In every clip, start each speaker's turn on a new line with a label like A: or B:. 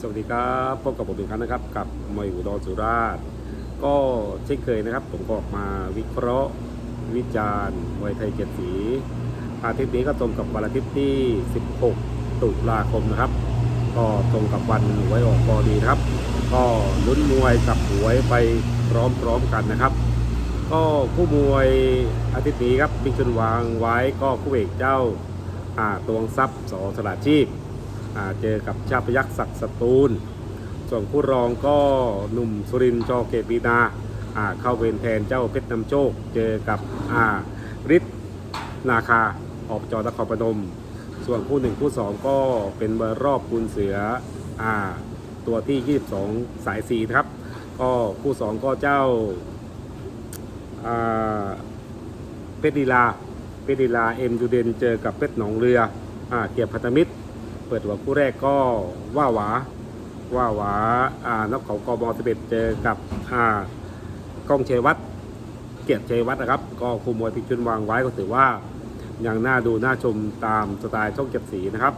A: สวัสดีครับพบกับผมอีกครั้งนะครับ กับมวยอุดรสุราษฎร์ก็เช่นเคยนะครับ ผมก็ออกมาวิเคราะห์วิจารณ์มวยไทยเจ็ดสี อาทิตย์นี้ก็ตรงกับวันอาทิตย์ที่ 16 ตุลาคมนะครับ ก็ตรงกับวันหวยออกพอดีครับ ก็ลุ้นมวยกับหวยไปพร้อมๆกันนะครับ ก็คู่มวยอาทิตย์นี้ครับบิ๊กชนวางไว้ก็คู่เอกเจ้าอ่าตวงทรัพย์สอสลาชีพ เจอกับชาพยักษ์ศักดิ์สตูล ส่วนคู่รองก็หนุ่มสุรินทร์จอเกตปีนาเข้าเวรแทนเจ้าเพชรนำโชค เจอกับฤทธิ์นาคาออกจอนครพนม ส่วนคู่หนึ่งคู่สองก็เป็นเบอร์รอบคูณเสืออตัวที่ 22 สายสีครับ ก็คู่สองก็เจ้าเพชรดีลาเพชรดีลาเอ็มยูเดนเจอกับเพชรหนองเรืออเกียรติพันธมิตร เปิดหัวคู่แรกก็ว่าหวาว่าหวาอ่านกเขากบสเบ็ดเจอกับอ่ากล้องเชยวัตเกียรติเชยวัตนะครับ ก็คุมมวยพิกชุนวางไว้ก็ถือว่ายังน่าดูน่าชมตามสไตล์ช่องเจ็ดสีนะครับ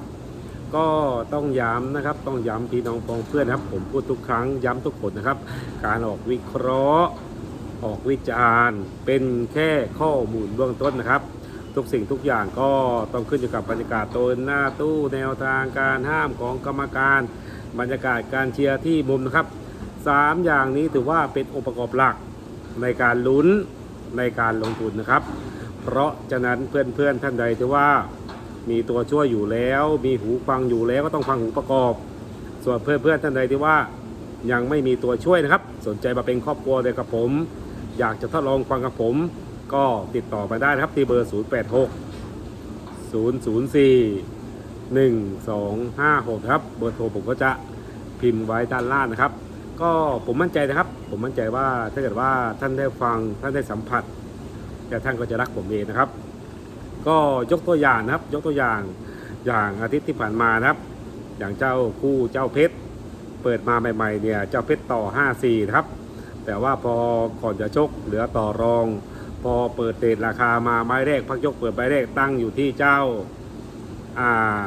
A: ก็ต้องย้ำนะครับ ต้องย้ำพี่น้องปองเพื่อนนะครับ ผมพูดทุกครั้งย้ำทุกคนนะครับ การออกวิเคราะห์ออกวิจารณ์ เป็นแค่ข้อมูลเบื้องต้นนะครับ ทุกสิ่งทุกอย่างก็ต้องขึ้นอยู่กับบรรยากาศตัวหน้าตู้แนวทางการห้ามของกรรมการ บรรยากาศการเชียร์ที่มุมนะครับสามอย่างนี้ถือว่าเป็นองค์ประกอบหลักในการลุ้นในการลงทุนนะครับ เพราะฉะนั้นเพื่อนๆท่านใดที่ว่ามีตัวช่วยอยู่แล้ว มีหูฟังอยู่แล้วก็ต้องฟังหูประกอบ ส่วนเพื่อนๆท่านใดที่ว่ายังไม่มีตัวช่วยนะครับ สนใจมาเป็นครอบครัวเดียวกับผม อยากจะทดลองฟังกับผม ก็ติดต่อไปได้นะครับที่เบอร์ 086 004 1256 ครับ เบอร์โทรผมก็จะพิมพ์ไว้ด้านล่างนะครับ ก็ผมมั่นใจนะครับ ผมมั่นใจว่าถ้าเกิดว่าท่านได้ฟังท่านได้สัมผัสแต่ท่านก็จะรักผมเองนะครับ ก็ยกตัวอย่างนะครับ ยกตัวอย่างอย่างอาทิตย์ที่ผ่านมานะครับ อย่างเจ้าคู่เจ้าเพชรเปิดมาใหม่ๆเนี่ยเจ้าเพชรต่อ 5-4 นะครับ แต่ว่าพอก่อนจะชกเหลือต่อรอง พอเปิดเตะราคามาไม้แรกพักยกเปิดไม้แรกตั้งอยู่ที่เจ้าอ่า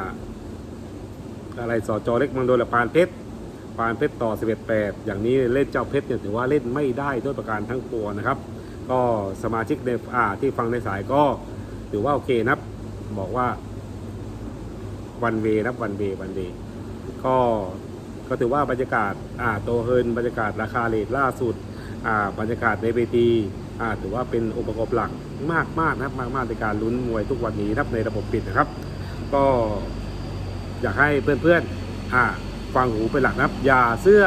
A: อะไรสอจอเล็กมังโดละปานเพชรปานเพชรต่อ 11 8 อย่างนี้เล่นเจ้าเพชรเนี่ยถือว่าเล่นไม่ได้ด้วยประการทั้งปวงนะครับ ก็สมาชิกในอ่าที่ฟังในสายก็ถือว่าโอเคนะครับ บอกว่าวันเวนะครับวันเววันเวก็ก็ถือว่าบรรยากาศอ่าโตเฮินบรรยากาศราคาเลทล่าสุดอ่าบรรยากาศในเวที ถือว่าเป็นองค์ประกอบหลักมากมากนะครับมากมากๆในการลุ้นมวยทุกวันนี้นะครับในระบบปิดนะครับ ก็อยากให้เพื่อนๆฟังหูเป็นหลักนะครับ อย่าเสื้อ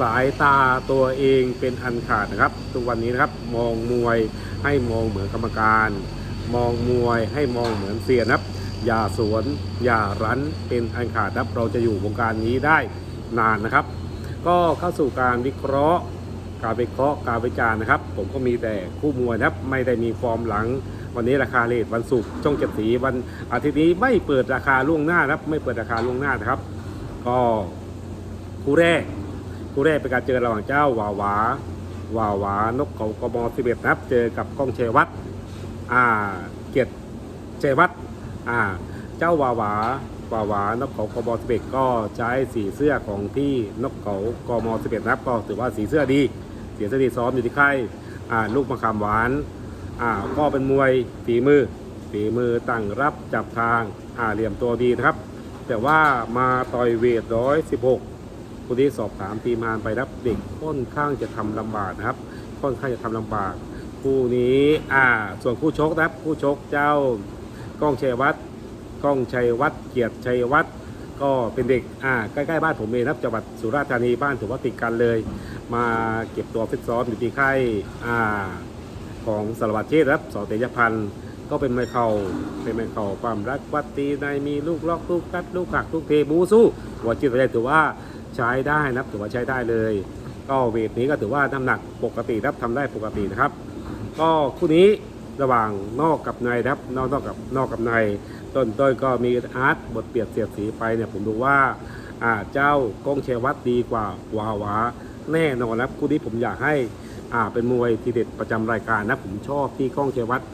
A: สายตาตัวเองเป็นอันขาดนะครับ ทุกวันนี้นะครับมองมวยให้มองเหมือนกรรมการ มองมวยให้มองเหมือนเสียนะครับ อย่าสวนอย่ารั้นเป็นอันขาดนะครับเราจะอยู่วงการนี้ได้นานนะครับ ก็เข้าสู่การวิเคราะห์ การวิเคาะการวิจารณ์นะครับ ผมก็มีแต่คู่มวยนะครับ ไม่ได้มีฟอร์มหลัง วันนี้ราคาเลทวันศุกร์ช่องเจ็ดสีวันอาทิตย์นี้ไม่เปิดราคาล่วงหน้านะครับ ไม่เปิดราคาล่วงหน้านะครับ ก็คู่แรกคู่แรกเป็นการเจอระหว่างเจ้าวาวาวาวานกเขากมสิบเอ็ดนะครับ เจอกับก้องเชวัตรอ่าเกียรติเชวัตรอ่าเจ้าวาวาวาวานกเขากมสิบเอ็ดก็ใช้สีเสื้อของที่นกเขากมสิบเอ็ดนะครับ ก็ถือว่าสีเสื้อดี สีเสื้อดีซ้อมอยู่ที่ค่ายอ่าลูกมะขามหวานอ่าก็เป็นมวยฝีมือฝีมือตั้งรับจับทางอ่าเหลี่ยมตัวดีนะครับ แต่ว่ามาต่อยเวทร้อยสิบหกผู้ที่สอบถามทีมงานไปรับเด็กค่อนข้างจะทำลำบากนะครับ ค่อนข้างจะทำลำบากคู่นี้อ่าส่วนคู่ชกนะครับคู่ชกเจ้ากล้องชัยวัฒน์กล้องชัยวัฒน์เกียรติชัยวัฒน์ ก็เป็นเด็กอ่าใกล้ๆบ้านผมเองนะครับจังหวัดสุราษฎร์ธานีบ้านถือว่าติดกันเลย มาเก็บตัวฟิตซ้อมอยู่ที่ค่ายอ่าของสารวัตรเชษฐ์ครับสอเตยพันธ์ก็เป็นไมเข่าเป็นไมเข่าความรักวัดตีในมีลูกล็อกลูกกัดลูกหักลูกเทบูสู้หัวจิตหัวใจถือว่าใช้ได้นะครับถือว่าใช้ได้เลย ก็เวทนี้ก็ถือว่าน้ำหนักปกติครับทำได้ปกตินะครับ ก็คู่นี้ ระหว่างนอกกับในครับนอกนอกกับนอกกับใน ต้นต้นก็มีอาร์ตบทเปรียบเสียดสีไปเนี่ยผมดูว่าอ่าเจ้าก้องเชวัตรดีกว่าวาวาแน่นอนครับคู่นี้ผมอยากให้อ่าเป็นมวยทีเด็ดประจำรายการนะผมชอบที่ก้องเชวัตร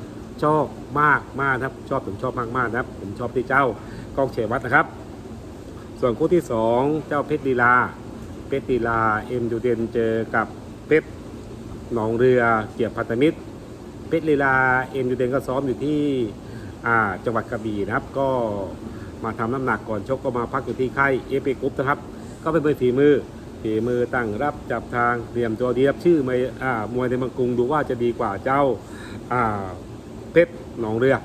A: ชอบมากมากนะครับชอบผมชอบมากมากนะครับผมชอบที่เจ้าก้องเชวัตรนะครับ ส่วนคู่ที่สองเจ้าเพชรลีลาเพชรลีลาเอ็มยูเดนเจอกับเพชรหนองเรือเกียรติพันธมิตร เพชรลีลาเอ็มยูเดนก็ซ้อมอยู่ที่จังหวัดกระบี่นะครับ ก็มาทำน้ำหนักก่อนชกก็มาพักอยู่ที่ค่ายเอเปกรุ๊ปนะครับ ก็เป็นมวยฝีมือฝีมือตั้งรับจับทางเตรียมตัวเดีครับชื่อมวยอ่ามวยในมังกรุงดูว่าจะดีกว่าเจ้าเพชรหนองเรือ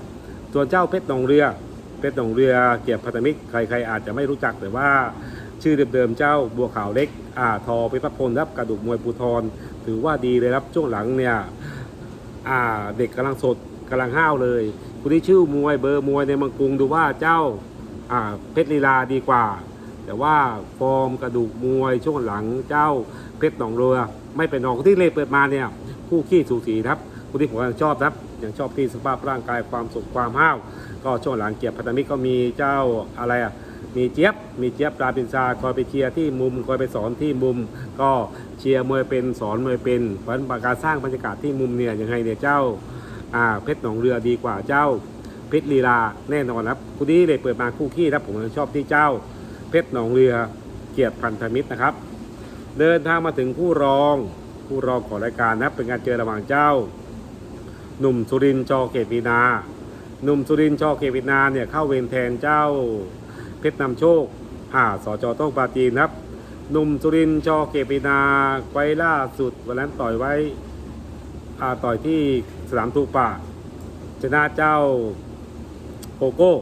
A: ส่วนเจ้าเพชรหนองเรือ เพชรหนองเรือเกียรติพันธมิตรใครๆอาจจะไม่รู้จักแต่ว่าชื่อเดิมๆเจ้าบัวขาวเล็กอ่าทอเพชรพลครับกระดูกมวยภูทรถือว่าดีเลยครับช่วงหลังเนี่ย อ่าเด็กกำลังสดกำลังห้าวเลยคนที่ชื่อมวยเบอร์มวยในเมังกรุงดูว่าเจ้าอ่าเพชรลีลาดีกว่า แต่ว่าฟอร์มกระดูกมวยช่วงหลังเจ้าเพชรหนองเรือไม่เป็นรองที่เลยเปิดมาเนี่ยคู่ขี้สูสีครับคนที่ผมยังชอบครับยังชอบที่สภาพร่างกายความสุขความห้าวก็ช่วงหลังเกียรติพันธมิตรก็มีเจ้าอะไรอะ มีเจี๊ยบ มีเจี๊ยบดาบินซาคอยไปเชียร์ที่มุมคอยไปสอนที่มุม ก็เชียร์มวยเป็นสอนมวยเป็นเพราะนั้นการสร้างบรรยากาศที่มุมเนี่ยยังไงเนี่ยเจ้าอ่าเพชรหนองเรือดีกว่าเจ้าเพชรลีลาแน่นอนครับคู่นี้เลยเปิดมาคู่ขี้ครับผมชอบที่เจ้า เพชรหนองเรือเกียรติพันธมิตรนะครับ เดินทางมาถึงคู่รองคู่รองของรายการนะเป็นการเจอระหว่างเจ้า หนุ่มสุรินทร์จอเกตวีนาหนุ่มสุรินทร์จอเกตวีนาเนี่ยเข้าเวรแทนเจ้า เพชรนำโชคอ่าสจโต้งปาจีนครับหนุ่มสุรินจอเกตวีนาไว้ล่าสุดวันนั้นต่อยไว้อ่าต่อยที่สนามทูป่าชนะเจ้าโกโก้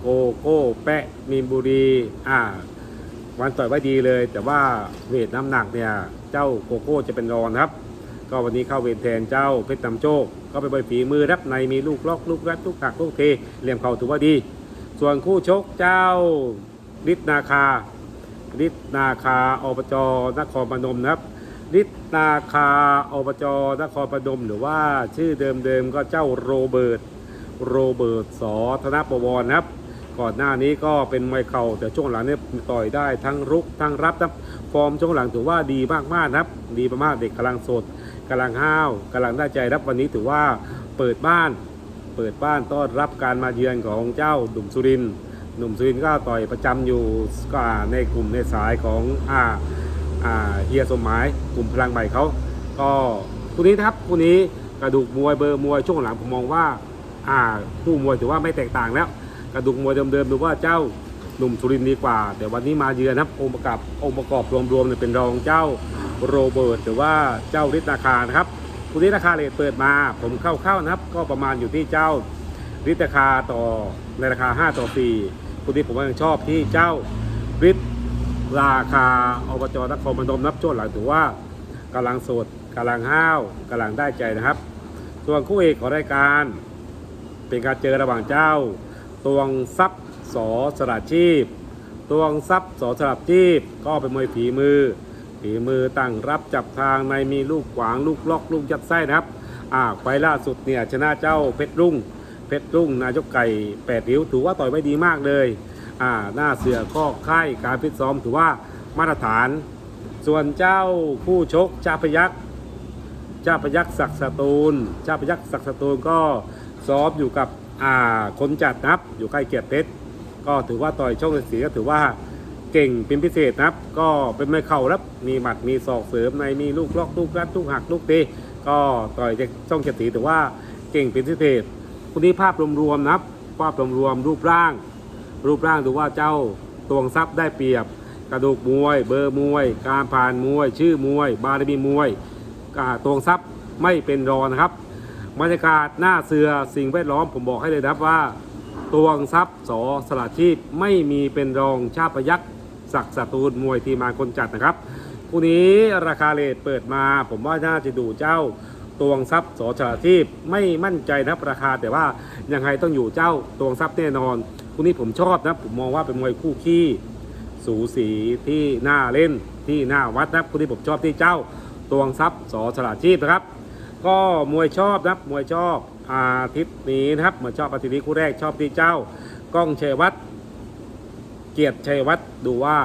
A: โกโก้แปะมีนบุรีอ่าวันต่อยไว้ดีเลย แต่ว่าเวทน้ำหนักเนี่ยเจ้าโกโก้จะเป็นรองครับ ก็วันนี้เข้าเวรแทนเจ้าเพชรนำโชค ก็ไปบอยฝีมือรับในมีลูกล็อกลูกรัดลูกหักลูกเทเหลี่ยมเข่าถือว่าดี ส่วนคู่ชกเจ้าฤทธิ์นาคาฤทธิ์นาคาอบจนครพนมนะครับฤทธิ์นาคาอบจนครพนมหรือว่าชื่อเดิมๆก็เจ้าโรเบิร์ตโรเบิร์ตสอธนประวรนะครับ ก่อนหน้านี้ก็เป็นมวยเข่าแต่ช่วงหลังเนี่ยต่อยได้ทั้งรุกทั้งรับครับฟอร์มช่วงหลังถือว่าดีมากๆนะครับ ดีมากๆเด็กกำลังสดกำลังห้าวกำลังได้ใจรับวันนี้ถือว่าเปิดบ้าน ปิดบ้านต้อนรับการมาเยือนของเจ้าหนุ่มสุรินหนุ่มสุรินก็ต่อยประจำอยู่ก็ในกลุ่มในสายของอ่าอ่าเฮียสมหมายกลุ่มพลังใหม่เขาก็คู่นี้นะครับคู่นี้กระดูกมวยเบอร์มวยช่วงหลังผมมองว่าอ่าคู่มวยถือว่าไม่แตกต่างแล้ว กระดูกมวยเดิมๆดูว่าเจ้าหนุ่มสุรินดีกว่า แต่วันนี้มาเยือนนะครับองค์ประกอบองค์ประกอบรวมๆเนี่ยเป็นรองเจ้าโรเบิร์ตหรือว่าเจ้าฤทธิ์นาคานะครับ คู่นี้ราคาเลทเปิดมาผมเข้าๆนะครับ ก็ประมาณอยู่ที่เจ้าฤทธิ์นาคาต่อในราคา 5 ต่อ4คู่นี้ผมก็ยังชอบที่เจ้าฤทธิ์ราคาอบจนครพนมนับช่วงหลังถือว่ากำลังสดกำลังห้าวกำลังได้ใจนะครับ ส่วนคู่เอกของรายการ เป็นการเจอระหว่างเจ้า ตวงทรัพย์สอสระชีพ ตวงทรัพย์สอสระชีพ ก็เป็นมวยฝีมือ ฝีมือตั้งรับจับทางในมีลูกขวางลูกล็อกลูกยัดไส้นะครับอ่าไฟล่าสุดเนี่ยชนะเจ้าเพชรรุ่ง เพชรรุ่งนายกไก่แปดริ้วถือว่าต่อยไว้ดีมากเลยอ่าหน้าเสือข้อค่ายการฟิตซ้อมถือว่ามาตรฐาน ส่วนเจ้าผู้ชกชาพยักษ์เจ้าพยักษ์ศักดิ์สตูลเจ้าพยักษ์ศักดิ์สตูลก็ซ้อมอยู่กับอ่าคนจัดนะครับอยู่ใกล้เกียรติเพชรก็ถือว่าต่อยช่องสีก็ถือว่า เก่งเป็นพิเศษนะครับ ก็เป็นไม่เข่าครับ มีหมัดมีศอกเสริมในมีลูกล็อกลูกรัดลูกหักลูกตีก็ต่อยจากช่องเกียรติศรีถือว่าเก่งเป็นพิเศษคนนี้ภาพรวมๆนะครับภาพรวมๆรูปร่าง รูปร่างดูว่าเจ้าตวงทรัพย์ได้เปรียบ กระดูกมวย เบอร์มวย การผ่านมวย ชื่อมวย บารมีมวยอ่าตวงทรัพย์ไม่เป็นรองนะครับบรรยากาศหน้าเสือสิ่งแวดล้อมผมบอกให้เลยนะครับว่าตวงทรัพย์สอสลัดชีพไม่มีเป็นรองชาติพยักษ์ ศักดิ์สตูลมวยทีมาคนจัดนะครับคู่นี้ราคาเลทเปิดมา ผมว่าน่าจะดูเจ้าตวงทรัพย์สอสลัดชีพไม่มั่นใจนะราคา แต่ว่ายังไงต้องอยู่เจ้าตวงทรัพย์แน่นอนคู่นี้ผมชอบนะผมมองว่าเป็นมวยคู่ขี้สูสีที่น่าเล่นที่น่าวัดนะครับคู่ที่ผมชอบที่เจ้าตวงทรัพย์สอฉลาดชีพนะครับ ก็มวยชอบนะมวยชอบอาทิตย์นี้นะครับเหมือนชอบอาทิตย์นี้คู่แรกชอบที่เจ้ากล้องเชวัฒน์เกียรติชัยวัฒน์ดูว่า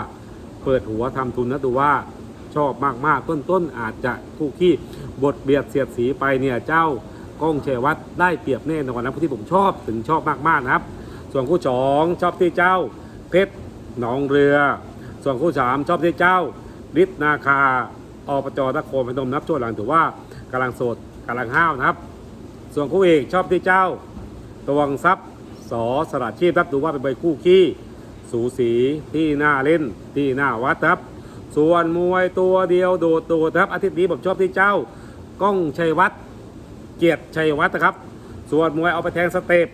A: เปิดหัวทำทุนนะดูว่าชอบมากๆ ต้นๆ อาจจะคู่ขี้บทเบียดเสียดสีไปเนี่ยเจ้ากล้องชัยวัฒน์ได้เปรียบแน่นอนนะผู้ที่ผมชอบถึงชอบมากๆนะครับ ส่วนคู่สองชอบที่เจ้า เพชรหนองเรือ ส่วนคู่สามชอบที่เจ้าฤทธนาคาอบจนครพนมนับช่วงหลังถือว่ากำลังโสดกำลังห้าวนะครับ ส่วนคู่เอกชอบที่เจ้าตวงทรัพย์สอสระชีพรับดูว่าเป็นใบคู่ขี้ สูสีที่น่าเล่นที่น่าวัดครับ ส่วนมวยตัวเดียวโดดโดดครับอาทิตย์นี้ผมชอบที่เจ้าก้องชัยวัฒน์เกียรติชัยวัฒน์นะครับ ส่วนมวยเอาไปแทงสเตป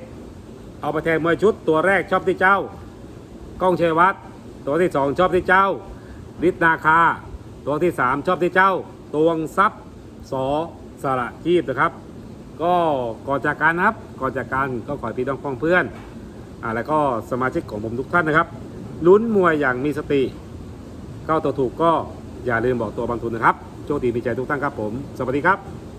A: เอาไปแทงมวยชุดตัวแรกชอบที่เจ้าก้องชัยวัฒน์ตัวที่สองชอบที่เจ้าฤทธนาคา ตัวที่สามชอบที่เจ้าตวงทรัพย์สอสระชีพนะครับ ก็ก่อนจากการนะครับก่อนจากการก็ขอพี่น้องพ้องเพื่อน อ่าแล้วก็สมาชิกของผมทุกท่านนะครับ ลุ้นมวยอย่างมีสติ เข้าตัวถูกก็อย่าลืมบอกตัวบางทุนนะครับ โชคดีมีใจทุกท่านครับผม สวัสดีครับ